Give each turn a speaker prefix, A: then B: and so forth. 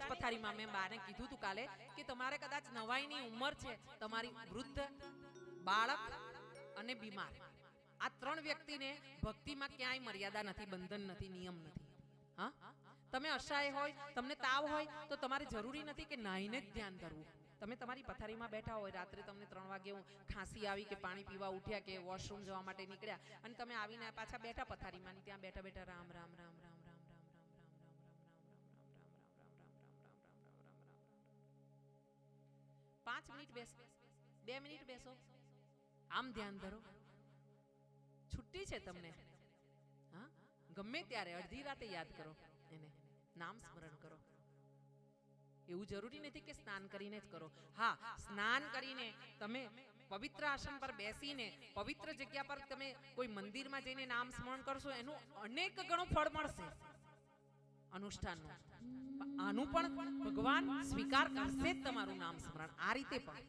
A: જ પથારીમાં મેં બાને કીધું હતું કાલે કે તમારે કદાચ નવાઈની ઉંમર છે, તમારી વૃદ્ધ બાળક અને બીમાર. આ ત્રણ વ્યક્તિને ભક્તિમાં ક્યાંય મર્યાદા નથી, બંધન નથી, નિયમ નથી. હા? તમે અસહાય હોય, તમને તાવ હોય, તો તમારે જરૂરી નથી કે નાહીને જ ધ્યાન ધરવું. તમે તમારી પથારીમાં બેઠા હોય, રાત્રે તમને ત્રણ વાગે ખાંસી આવી કે પાણી પીવા ઉઠ્યા કે વોશરૂમ જવા માટે નીકળ્યા અને તમે આવીને પાછા બેઠા પથારીમાં ત્યાં બેઠા બેઠા રામ રામ રામ પાંચ મિનિટ બેસો. બે મિનિટ બેસો. આમ ધ્યાન ધરો. છુટ્ટી છે તમને. હા? ગમે ત્યારે અડધી રાતે યાદ કરો એને. નામ સ્મરણ કરો. એવું જરૂરી નથી કે સ્નાન કરીને જ કરો. હા, સ્નાન કરીને તમે પવિત્ર આસન પર બેસીને, પવિત્ર જગ્યા પર તમે કોઈ મંદિરમાં જઈને નામ સ્મરણ કરશો, એનું અનેક ગણું ફળ મળશે. અનુષ્ઠાનનું. આનું પણ ભગવાન સ્વીકાર કરશે જ તમારું નામ સ્મરણ. આ રીતે પણ